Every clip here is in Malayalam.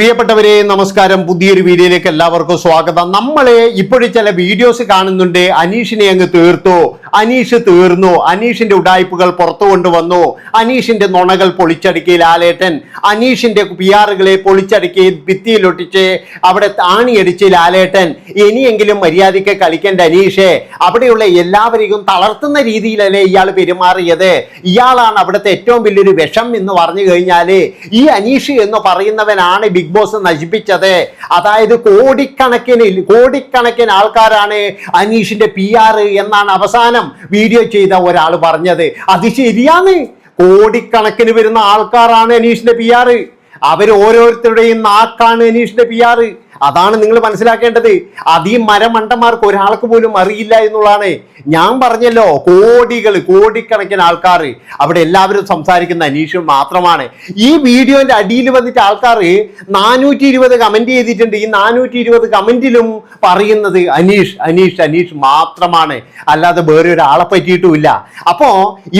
പ്രിയപ്പെട്ടവരെ നമസ്കാരം. പുതിയൊരു വീഡിയോയിലേക്ക് എല്ലാവർക്കും സ്വാഗതം. നമ്മളെ ഇപ്പോഴും ചില വീഡിയോസ് കാണുന്നുണ്ട്. അനീഷിനെ അങ്ങ് തീർത്തു. അനീഷ് തീർന്നു. അനീഷിന്റെ ഉടായ്പകൾ പുറത്തു കൊണ്ടുവന്നു. അനീഷിന്റെ നുണകൾ പൊളിച്ചടുക്കി ലാലേട്ടൻ. അനീഷിന്റെ പി ആറുകളെ പൊളിച്ചടുക്കി ഭിത്തിയിലൊട്ടിച്ച് അവിടെ ആണിയടിച്ച് ലാലേട്ടൻ. ഇനിയെങ്കിലും മര്യാദയ്ക്ക് കളിക്കേണ്ട അനീഷേ അവിടെയുള്ള എല്ലാവരെയും തളർത്തുന്ന രീതിയിലല്ലേ ഇയാൾ പെരുമാറിയത്? ഇയാളാണ് അവിടുത്തെ ഏറ്റവും വലിയൊരു വിഷം എന്ന് പറഞ്ഞു കഴിഞ്ഞാൽ ഈ അനീഷ് എന്ന് പറയുന്നവനാണ് ബിഗ് ബോസ് നശിപ്പിച്ചത്. അതായത് കോടിക്കണക്കിന് കോടിക്കണക്കിന് ആൾക്കാരാണ് അനീഷിന്റെ പി എന്നാണ് അവസാനം വീഡിയോ ചെയ്ത ഒരാൾ പറഞ്ഞത് അത് ശരിയാണ്. കോടിക്കണക്കിന് വരുന്ന ആൾക്കാരാണ് അനീഷിന്റെ പി ആറ് അവർ ഓരോരുത്തരുടെയും നാക്കാണ് അനീഷിന്റെ പി ആറ് അതാണ് നിങ്ങൾ മനസ്സിലാക്കേണ്ടത്. അത് ഈ മരമണ്ടന്മാർക്ക് ഒരാൾക്ക് പോലും അറിയില്ല എന്നുള്ളതാണ്. ഞാൻ പറഞ്ഞല്ലോ കോടികൾ കോടിക്കണക്കിന് ആൾക്കാർ അവിടെ എല്ലാവരും സംസാരിക്കുന്ന അനീഷ് മാത്രമാണ്. ഈ വീഡിയോന്റെ അടിയിൽ വന്നിട്ട് ആൾക്കാർ നാനൂറ്റി ഇരുപത് കമന്റ് ചെയ്തിട്ടുണ്ട്. ഈ നാനൂറ്റി ഇരുപത് കമന്റിലും പറയുന്നത് അനീഷ് അനീഷ് അനീഷ് മാത്രമാണ്. അല്ലാതെ വേറെ ഒരാളെ പറ്റിയിട്ടുമില്ല. അപ്പോ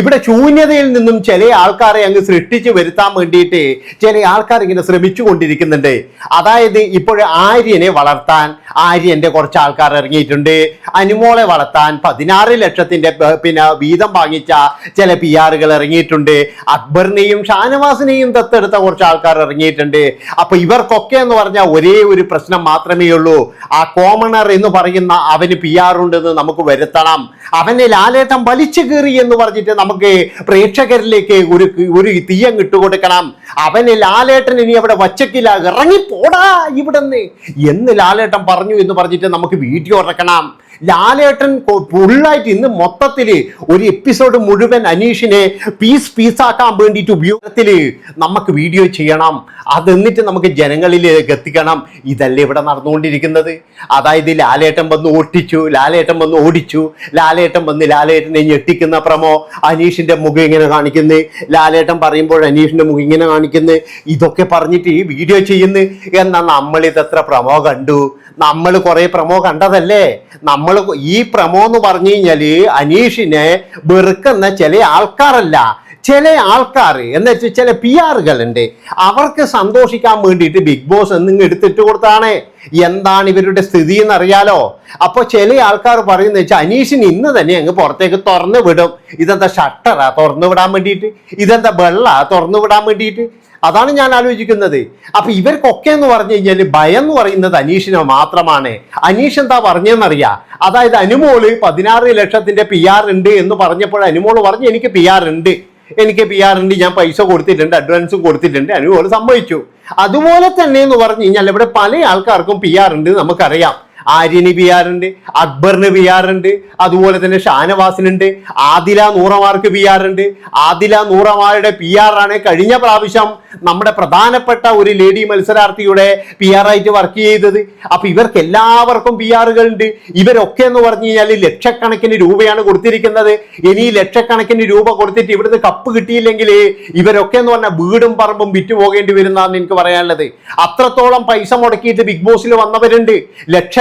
ഇവിടെ ശൂന്യതയിൽ നിന്നും ചില ആൾക്കാരെ അങ്ങ് സൃഷ്ടിച്ചു വരുത്താൻ വേണ്ടിയിട്ട് ചില ആൾക്കാർ ഇങ്ങനെ ശ്രമിച്ചു കൊണ്ടിരിക്കുന്നുണ്ട് അതായത് ഇപ്പോൾ ആര്യനെ വളർത്താൻ ആര്യന്റെ കുറച്ച് ആൾക്കാർ ഇറങ്ങിയിട്ടുണ്ട്. അനുമോളെ വളർത്താൻ പതിനാറ് ലക്ഷത്തിന്റെ പിന്നെ വീതം വാങ്ങിച്ച ചില പി ആറുകൾ ഇറങ്ങിയിട്ടുണ്ട്. അക്ബറിനെയും ഷാനവാസിനെയും ദത്തെടുത്ത കുറച്ച് ആൾക്കാർ ഇറങ്ങിയിട്ടുണ്ട്. അപ്പൊ ഇവർക്കൊക്കെ എന്ന് പറഞ്ഞാൽ ഒരേ ഒരു പ്രശ്നം മാത്രമേ ഉള്ളൂ. ആ കോമണർ എന്ന് പറയുന്ന അവന് പി ആർ ഉണ്ടെന്ന് നമുക്ക് വരുത്തണം. അവനെ ലാലേട്ടം വലിച്ചു കീറി എന്ന് പറഞ്ഞിട്ട് നമുക്ക് പ്രേക്ഷകരിലേക്ക് ഒരു ഒരു തീയം ഇട്ടുകൊടുക്കണം. അവന് ലാലേട്ടൻ ഇനി അവിടെ വച്ചക്കില്ല ഇറങ്ങിപ്പോടാ ഇവിടുന്ന് എന്ന് ലാലേട്ടൻ പറഞ്ഞു എന്ന് പറഞ്ഞിട്ട് നമുക്ക് വീഡിയോ ഇറക്കണം. ലാലേട്ടൻ ഫുള്ളായിട്ട് ഇന്ന് മൊത്തത്തിൽ ഒരു എപ്പിസോഡ് മുഴുവൻ അനീഷിനെ പീസ് പീസാക്കാൻ വേണ്ടിയിട്ട് ഉപയോഗത്തിൽ നമുക്ക് വീഡിയോ ചെയ്യണം. അതെന്നിട്ട് നമുക്ക് ജനങ്ങളിലേക്ക് എത്തിക്കണം. ഇതല്ലേ ഇവിടെ നടന്നുകൊണ്ടിരിക്കുന്നത്. അതായത് ലാലേട്ടൻ വന്ന് ഓട്ടിച്ചു ലാലേട്ടൻ വന്ന് ഓടിച്ചു ലാലേട്ടൻ വന്ന് ലാലേട്ടനെ ഞെട്ടിക്കുന്ന പ്രമോ അനീഷിന്റെ മുഖം ഇങ്ങനെ കാണിക്കുന്നു. ലാലേട്ടൻ പറയുമ്പോൾ അനീഷിന്റെ മുഖം ഇങ്ങനെ കാണിക്കുന്നു. ഇതൊക്കെ പറഞ്ഞിട്ട് ഈ വീഡിയോ ചെയ്യുന്നു. എന്നാൽ നമ്മൾ ഇതെത്ര പ്രമോ കണ്ടു? നമ്മൾ കുറെ പ്രമോ കണ്ടതല്ലേ? നമ്മൾ ഈ പ്രമോ എന്ന് പറഞ്ഞു കഴിഞ്ഞാൽ അനീഷിനെ വെറുക്കുന്ന ചില ആൾക്കാരല്ല. ചില ആൾക്കാർ എന്ന് വെച്ചാൽ ചില പി ആറുകളുണ്ട് അവർക്ക് സന്തോഷിക്കാൻ വേണ്ടിയിട്ട് ബിഗ് ബോസ് എന്നിങ്ങ് എടുത്തിട്ട് കൊടുത്താണ് എന്താണ് ഇവരുടെ സ്ഥിതി എന്നറിയാലോ? അപ്പോൾ ചില ആൾക്കാർ പറയുന്നത് വെച്ചാൽ അനീഷിന് ഇന്ന് തന്നെ അങ്ങ് പുറത്തേക്ക് തുറന്നു വിടും. ഇതെന്താ ഷട്ടറാ തുറന്നു വിടാൻ വേണ്ടിയിട്ട്? ഇതെന്താ വെള്ള തുറന്നു വിടാൻ വേണ്ടിയിട്ട്? അതാണ് ഞാൻ ആലോചിക്കുന്നത്. അപ്പൊ ഇവർക്കൊക്കെ എന്ന് പറഞ്ഞു കഴിഞ്ഞാൽ ഭയം എന്ന് പറയുന്നത് അനീഷിനെ മാത്രമാണ്. അനീഷ് എന്താ പറഞ്ഞതെന്നറിയാ? അതായത് അനുമോൾ പതിനാറ് ലക്ഷത്തിന്റെ പി ആർ ഉണ്ട് എന്ന് പറഞ്ഞപ്പോൾ അനുമോൾ പറഞ്ഞു എനിക്ക് പി ആർ ഉണ്ട്. എനിക്ക് പി ഉണ്ട് ഞാൻ പൈസ കൊടുത്തിട്ടുണ്ട് അഡ്വാൻസ് കൊടുത്തിട്ടുണ്ട് അതുപോലെ സംഭവിച്ചു അതുപോലെ തന്നെ എന്ന് പറഞ്ഞു കഴിഞ്ഞാൽ ഇവിടെ പല ആൾക്കാർക്കും പി ആർ ഉണ്ട് നമുക്കറിയാം. ആര്യന് പി ആർ ഉണ്ട് അക്ബറിന് പി ആർ ഉണ്ട് അതുപോലെ തന്നെ ഷാനവാസിനുണ്ട് ആദില നൂറമാർക്ക് പി ആർ ഉണ്ട് ആദില നൂറമാരുടെ പി ആർ ആണ്. കഴിഞ്ഞ പ്രാവശ്യം നമ്മുടെ പ്രധാനപ്പെട്ട ഒരു ലേഡി മത്സരാർത്ഥിയുടെ പി ആർ ആയിട്ട് വർക്ക് ചെയ്തത്. അപ്പൊ ഇവർക്ക് എല്ലാവർക്കും പി ആറുകൾ ഉണ്ട് ഇവരൊക്കെ എന്ന് പറഞ്ഞു കഴിഞ്ഞാൽ ലക്ഷക്കണക്കിന് രൂപയാണ് കൊടുത്തിരിക്കുന്നത്. ഇനി ലക്ഷക്കണക്കിന് രൂപ കൊടുത്തിട്ട് ഇവിടുന്ന് കപ്പ് കിട്ടിയില്ലെങ്കിൽ ഇവരൊക്കെ എന്ന് പറഞ്ഞാൽ വീടും പറമ്പും വിറ്റു പോകേണ്ടി വരുന്നതാണ് എനിക്ക് പറയാനുള്ളത്. അത്രത്തോളം പൈസ മുടക്കിയിട്ട് ബിഗ് ബോസിൽ വന്നവരുണ്ട്.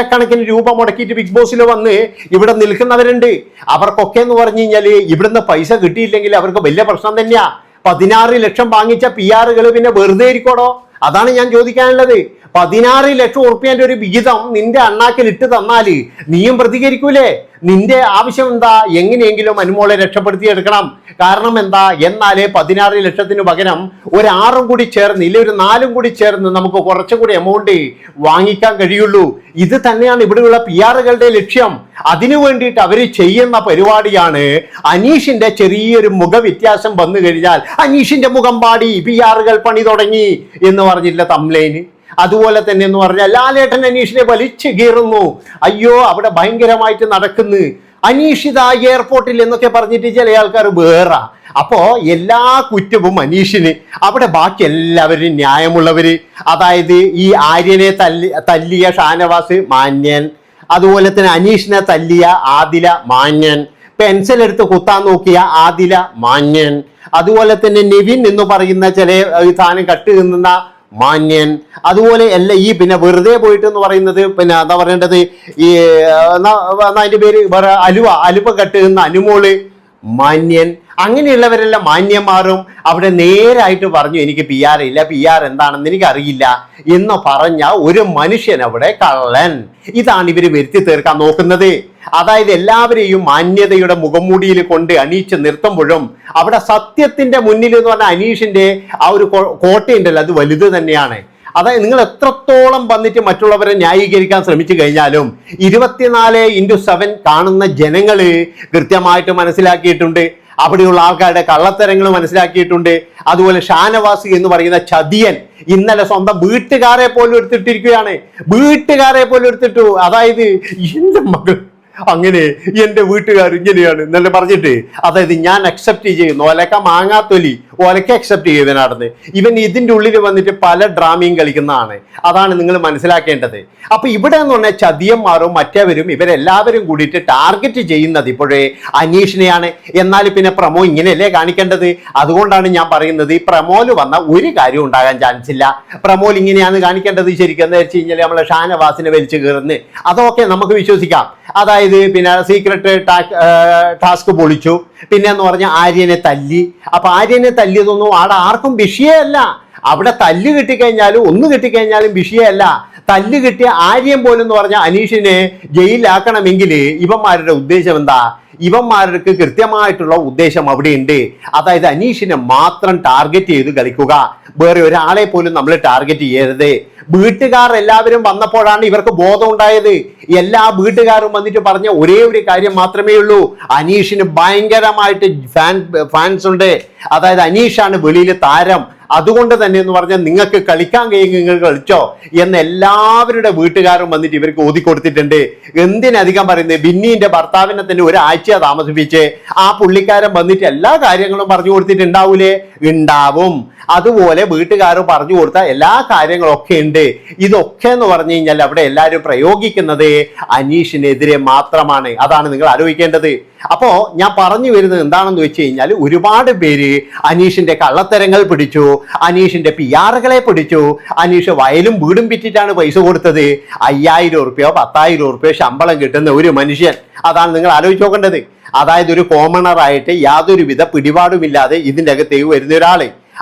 ലക്ഷക്കണക്കിന് രൂപ മുടക്കിയിട്ട് ബിഗ് ബോസിൽ വന്ന് ഇവിടെ നിൽക്കുന്നവരുണ്ട്. അവർക്കൊക്കെ എന്ന് പറഞ്ഞു കഴിഞ്ഞാൽ ഇവിടുന്ന് പൈസ കിട്ടിയില്ലെങ്കിൽ അവർക്ക് വലിയ പ്രശ്നം തന്നെയാ. പതിനാറ് ലക്ഷം വാങ്ങിച്ച പി ആറുകൾ പിന്നെ വെറുതെ ഇരിക്കോടോ? അതാണ് ഞാൻ ചോദിക്കാനുള്ളത്. പതിനാറ് ലക്ഷം ഉറുപ്പ്യന്റെ ഒരു വിഹിതം നിന്റെ അണ്ണാക്കിൽ ഇട്ട് തന്നാൽ നീയും പ്രതികരിക്കൂലേ? നിന്റെ ആവശ്യം എന്താ എങ്ങനെയെങ്കിലും അനുമോളെ രക്ഷപ്പെടുത്തിയെടുക്കണം. കാരണം എന്താ? എന്നാലേ പതിനാറ് ലക്ഷത്തിന് പകരം ഒരു ആറും കൂടി ചേർന്ന് ഇല്ല ഒരു നാലും കൂടി ചേർന്ന് നമുക്ക് കുറച്ചുകൂടി എമൗണ്ട് വാങ്ങിക്കാൻ കഴിയുള്ളൂ. ഇത് തന്നെയാണ് ഇവിടെയുള്ള പി ആറുകളുടെ ലക്ഷ്യം. അതിനു വേണ്ടിയിട്ട് അവർ ചെയ്യുന്ന പരിപാടിയാണ് അനീഷിന്റെ ചെറിയൊരു മുഖവ്യത്യാസം വന്നു കഴിഞ്ഞാൽ അനീഷിന്റെ മുഖം പാടി പി ആറുകൾ പണി തുടങ്ങി എന്ന് പറഞ്ഞില്ല തംലൈന് അതുപോലെ തന്നെ എന്ന് പറഞ്ഞാൽ ലാലേട്ടൻ അനീഷിനെ വലിച്ചു കീറുന്നു. അയ്യോ അവിടെ ഭയങ്കരമായിട്ട് നടക്കുന്നു. അനീഷിത എയർപോർട്ടിൽ എന്നൊക്കെ പറഞ്ഞിട്ട് ചില ആൾക്കാർ വേറെ. അപ്പോ എല്ലാ കുറ്റവും അനീഷിന്. അവിടെ ബാക്കി എല്ലാവരും ന്യായമുള്ളവര് അതായത് ഈ ആര്യനെ തല്ലി തല്ലിയ ഷാനവാസ് മാന്യൻ. അതുപോലെ തന്നെ അനീഷിനെ തല്ലിയ ആദില മാന്യൻ. പെൻസിൽ എടുത്ത് കുത്താൻ നോക്കിയ ആദില മാന്യൻ. അതുപോലെ തന്നെ നിവിൻ എന്ന് പറയുന്ന ചില സാധനം കട്ട് തിന്നുന്ന മാന്യൻ. അതുപോലെ അല്ല ഈ പിന്നെ വെറുതെ പോയിട്ട് എന്ന് പറയുന്നത് പിന്നെ എന്താ പറയേണ്ടത്? ഈ അതിന്റെ പേര് വേറെ അലുവ അലുവ കെട്ട് എന്ന അനുമോൾ മാന്യൻ. അങ്ങനെയുള്ളവരെല്ലാം മാന്യന്മാരും അവിടെ നേരായിട്ട് പറഞ്ഞു എനിക്ക് പി ആർ ഇല്ല പി ആർ എന്താണെന്ന് എനിക്ക് അറിയില്ല എന്ന് പറഞ്ഞ ഒരു മനുഷ്യൻ അവിടെ കള്ളൻ. ഇതാണ് ഇവർ വരുത്തി തീർക്കാൻ നോക്കുന്നത്. അതായത് എല്ലാവരെയും മാന്യതയുടെ മുഖംമൂടിയിൽ കൊണ്ട് അണീച്ച് നിർത്തുമ്പോഴും അവിടെ സത്യത്തിന്റെ മുന്നിൽ എന്ന് പറഞ്ഞാൽ അനീഷിന്റെ ആ ഒരു കോട്ടയുണ്ടല്ലോ അത് വലുത് തന്നെയാണ്. അതായത് നിങ്ങൾ എത്രത്തോളം വന്നിട്ട് മറ്റുള്ളവരെ ന്യായീകരിക്കാൻ ശ്രമിച്ചു കഴിഞ്ഞാലും ഇരുപത്തിനാല് ഇന്റു സെവൻ കാണുന്ന ജനങ്ങൾ കൃത്യമായിട്ട് മനസ്സിലാക്കിയിട്ടുണ്ട്. അവിടെയുള്ള ആൾക്കാരുടെ കള്ളത്തരങ്ങൾ മനസ്സിലാക്കിയിട്ടുണ്ട്. അതുപോലെ ഷാനവാസി എന്ന് പറയുന്ന ചതിയൻ ഇന്നലെ സ്വന്തം വീട്ടുകാരെ പോലും എടുത്തിട്ടിരിക്കുകയാണ്. വീട്ടുകാരെ പോലും എടുത്തിട്ടു. അതായത് എന്റെ മകൾ അങ്ങനെ എന്റെ വീട്ടുകാർ ഇങ്ങനെയാണ് എന്നല്ലേ പറഞ്ഞിട്ട്. അതായത് ഞാൻ അക്സെപ്റ്റ് ചെയ്യുന്നു. ഓലക്ക മാങ്ങാത്തൊലി ഓലക്ക അക്സെപ്റ്റ് ചെയ്തതിനാടുന്ന് ഇവൻ ഇതിന്റെ ഉള്ളിൽ വന്നിട്ട് പല ഡ്രാമയും കളിക്കുന്നതാണ്. അതാണ് നിങ്ങൾ മനസ്സിലാക്കേണ്ടത്. അപ്പോൾ ഇവിടെ എന്ന് പറഞ്ഞാൽ ചതിയന്മാരും മറ്റവരും ഇവരെല്ലാവരും കൂടിയിട്ട് ടാർഗറ്റ് ചെയ്യുന്നത് ഇപ്പോഴേ അനീഷിനെയാണ് എന്നാൽ പിന്നെ പ്രമോ ഇങ്ങനെയല്ലേ കാണിക്കേണ്ടത്? അതുകൊണ്ടാണ് ഞാൻ പറയുന്നത് ഈ പ്രമോൽ വന്ന ഒരു കാര്യം ഉണ്ടാകാൻ ചാൻസ് ഇല്ല. പ്രമോൽ ഇങ്ങനെയാണ് കാണിക്കേണ്ടത് ശരിക്കും എന്ന് വെച്ച് കഴിഞ്ഞാൽ നമ്മളെ ഷാനവാസിനെ വലിച്ചു കയറുന്നത് അതൊക്കെ നമുക്ക് വിശ്വസിക്കാം. അതായത് പിന്നെ സീക്രട്ട് ടാസ്ക് പൊളിച്ചു. പിന്നെ എന്ന് പറഞ്ഞാൽ ആര്യനെ തല്ലി. അപ്പൊ ആര്യനെ തല്ലിയതൊന്നും ആടെ ആർക്കും വിഷയമല്ല. അവിടെ തല്ല് കിട്ടിക്കഴിഞ്ഞാലും ഒന്ന് കിട്ടിക്കഴിഞ്ഞാലും വിഷയമല്ല. തല്ല് കിട്ടിയ ആര്യം പോലും എന്ന് പറഞ്ഞാൽ അനീഷിനെ ജയിലിലാക്കണമെങ്കിൽ ഇവന്മാരുടെ ഉദ്ദേശം എന്താ? ഇവന്മാർക്ക് കൃത്യമായിട്ടുള്ള ഉദ്ദേശം അവിടെയുണ്ട്. അതായത് അനീഷിനെ മാത്രം ടാർഗറ്റ് ചെയ്ത് കളിക്കുക. വേറെ ഒരാളെ പോലും നമ്മൾ ടാർഗറ്റ് ചെയ്യരുത്. വീട്ടുകാർ എല്ലാവരും വന്നപ്പോഴാണ് ഇവർക്ക് ബോധം ഉണ്ടായത്. എല്ലാ വീട്ടുകാരും വന്നിട്ട് പറഞ്ഞ ഒരേ ഒരു കാര്യം മാത്രമേ ഉള്ളൂ. അനീഷിന് ഭയങ്കരമായിട്ട് ഫാൻ ഫാൻസ് ഉണ്ട്. അതായത് അനീഷാണ് വെളിയിലെ താരം. അതുകൊണ്ട് തന്നെ എന്ന് പറഞ്ഞാൽ നിങ്ങൾക്ക് കളിക്കാൻ കഴിയും നിങ്ങൾ കളിച്ചോ എന്ന് എല്ലാവരുടെ വീട്ടുകാരും വന്നിട്ട് ഇവർക്ക് ഓതി കൊടുത്തിട്ടുണ്ട് എന്തിനധികം പറയുന്നത്? ബിന്നീന്റെ ഭർത്താവിനെ തന്നെ ഒരാഴ്ച താമസിപ്പിച്ച്. ആ പുള്ളിക്കാരൻ വന്നിട്ട് എല്ലാ കാര്യങ്ങളും പറഞ്ഞു കൊടുത്തിട്ടുണ്ടാവൂലേ? ഉണ്ടാവും. അതുപോലെ വീട്ടുകാർ പറഞ്ഞു കൊടുത്ത എല്ലാ കാര്യങ്ങളൊക്കെ ഉണ്ട്. ഇതൊക്കെ എന്ന് പറഞ്ഞു കഴിഞ്ഞാൽ അവിടെ എല്ലാവരും പ്രയോഗിക്കുന്നത് അനീഷിനെതിരെ മാത്രമാണ്. അതാണ് നിങ്ങൾ ആലോചിക്കേണ്ടത്. അപ്പോ ഞാൻ പറഞ്ഞു വരുന്നത് എന്താണെന്ന് വെച്ച് കഴിഞ്ഞാൽ ഒരുപാട് പേര് അനീഷിന്റെ കള്ളത്തരങ്ങൾ പിടിച്ചു അനീഷിന്റെ പി ആറുകളെ പിടിച്ചു അനീഷ് വയലും വീടും പിറ്റിട്ടാണ് പൈസ കൊടുത്തത്. അയ്യായിരം ഉറുപ്പ്യോ പത്തായിരം ഉറുപ്പ്യോ ശമ്പളം കിട്ടുന്ന ഒരു മനുഷ്യൻ. അതാണ് നിങ്ങൾ ആലോചിച്ച് നോക്കേണ്ടത്. അതായത് ഒരു കോമണറായിട്ട് യാതൊരുവിധ പിടിപാടുമില്ലാതെ ഇതിന്റെ അകത്തേക്ക് വരുന്ന ഒരാൾ.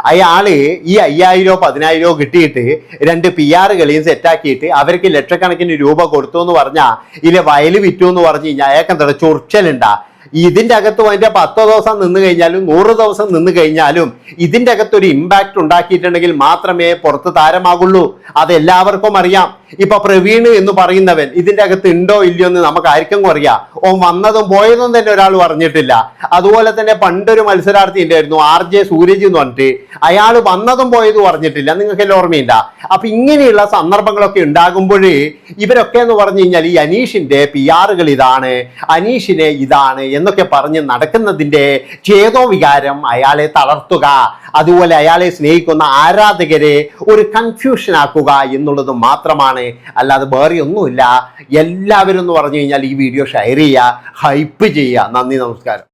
അയാൾ ഈ അയ്യായിരോ പതിനായിരോ കിട്ടിയിട്ട് രണ്ട് പി ആറുകളെയും കളിയും സെറ്റാക്കിയിട്ട് അവർക്ക് ലക്ഷക്കണക്കിന് രൂപ കൊടുത്തു എന്ന് പറഞ്ഞാൽ ഇല്ല വയൽ വിറ്റു എന്ന് പറഞ്ഞു കഴിഞ്ഞാൽ അയാൾക്ക് എന്താ ചൊറിച്ചലുണ്ടാ. ഇതിന്റെ അകത്ത് അതിന്റെ പത്തോ ദിവസം നിന്ന് കഴിഞ്ഞാലും നൂറ് ദിവസം നിന്ന് കഴിഞ്ഞാലും ഇതിന്റെ അകത്ത് ഒരു ഇമ്പാക്ട് ഉണ്ടാക്കിയിട്ടുണ്ടെങ്കിൽ മാത്രമേ പുറത്ത് താരമാകുള്ളൂ. അതെല്ലാവർക്കും അറിയാം. ഇപ്പൊ പ്രവീണ് എന്ന് പറയുന്നവൻ ഇതിന്റെ അകത്ത് ഉണ്ടോ ഇല്ലയോ എന്ന് നമുക്ക് ആർക്കും അറിയാം. ഓ വന്നതും പോയതും തന്നെ ഒരാൾ പറഞ്ഞിട്ടില്ല. അതുപോലെ തന്നെ പണ്ടൊരു മത്സരാർത്ഥി ഉണ്ടായിരുന്നു ആർ ജെ സൂരജ് എന്ന് പറഞ്ഞിട്ട്. അയാൾ വന്നതും പോയതും പറഞ്ഞിട്ടില്ല നിങ്ങൾക്ക് എല്ലാം ഓർമ്മയില്ല അപ്പൊ ഇങ്ങനെയുള്ള സന്ദർഭങ്ങളൊക്കെ ഉണ്ടാകുമ്പോഴേ ഇവരൊക്കെ എന്ന് പറഞ്ഞു കഴിഞ്ഞാൽ ഈ അനീഷിന്റെ പി ആറുകൾ ഇതാണ്. അനീഷിനെ ഇതാണ് എന്നൊക്കെ പറഞ്ഞ് നടക്കുന്നതിന്റെ ഛേദോവികാരം അയാളെ തളർത്തുക അതുപോലെ അയാളെ സ്നേഹിക്കുന്ന ആരാധകരെ ഒരു കൺഫ്യൂഷൻ ആക്കുക എന്നുള്ളത് മാത്രമാണ്. അല്ലാതെ വേറെ ഒന്നുമില്ല. എല്ലാവരും എന്ന് പറഞ്ഞു കഴിഞ്ഞാൽ ഈ വീഡിയോ ഷെയർ ചെയ്യുക ഹൈപ്പ് ചെയ്യുക. നന്ദി നമസ്കാരം.